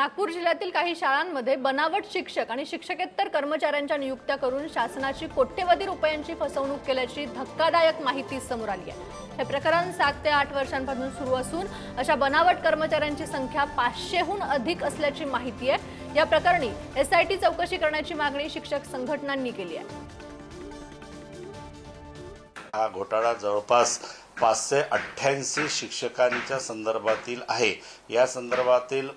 नागपूर जिल्ह्यातील काही शाळांमध्ये बनावट शिक्षक आणि शिक्षकेतर कर्मचाऱ्यांच्या नियुक्त्या करून शासनाची कोट्यवधी रुपयांची फसवणूक केल्याची धक्कादायक माहिती समोर आली आहे. हे प्रकरण सात ते आठ वर्षांपासून सुरू असून अशा बनावट कर्मचाऱ्यांची संख्या पाचशेहून अधिक असल्याची माहिती आहे. या प्रकरणी एसआयटी चौकशी करण्याची मागणी शिक्षक संघटनांनी केली आहे. हा घोटाळा जवळपास पाचशे अठ्ठ्याऐंशी शिक्षकांच्या संदर्भातील आहे. या संदर्भातील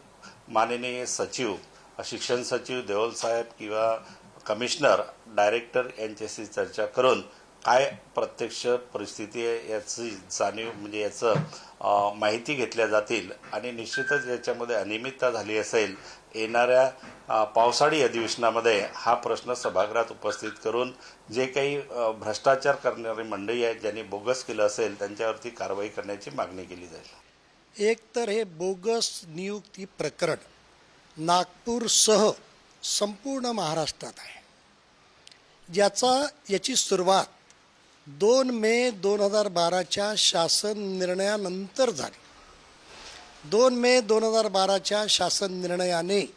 माननीय सचिव शिक्षण सचिव देओल साहेब किंवा कमिशनर डायरेक्टर यांच्याशी चर्चा करून काय प्रत्यक्ष परिस्थिती आहे याची जाणीव म्हणजे याचं माहिती घेतल्या जातील आणि निश्चितच याच्यामध्ये अनियमितता झाली असेल येणाऱ्या पावसाळी अधिवेशनामध्ये हा प्रश्न सभागृहात उपस्थित करून जे काही भ्रष्टाचार करणारी मंडळी आहेत ज्यांनी बोगस केलं असेल त्यांच्यावरती कारवाई करण्याची मागणी केली जाईल. एक तर हे बोगस नियुक्ती प्रकरण नागपूरसह संपूर्ण महाराष्ट्रात आहे. ज्याचा याची सुरुवात दोन मे दोन हजार बाराच्या शासन निर्णयानंतर झाली. दोन मे दोन हजार बाराच्या शासन निर्णयाने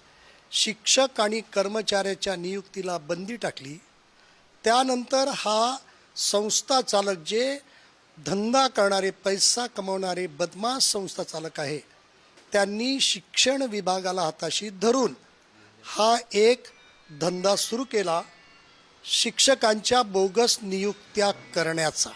शिक्षक आणि कर्मचाऱ्याच्या नियुक्तीला बंदी टाकली. त्यानंतर हा संस्था चालक जे धंदा करणारे पैसा कमवणारे बदमाश संस्था चालक आहे. त्यांनी शिक्षण विभागाला हाताशी धरून हा एक धंदा सुरू केला शिक्षकांच्या बोगस नियुक्त्या करण्याचा.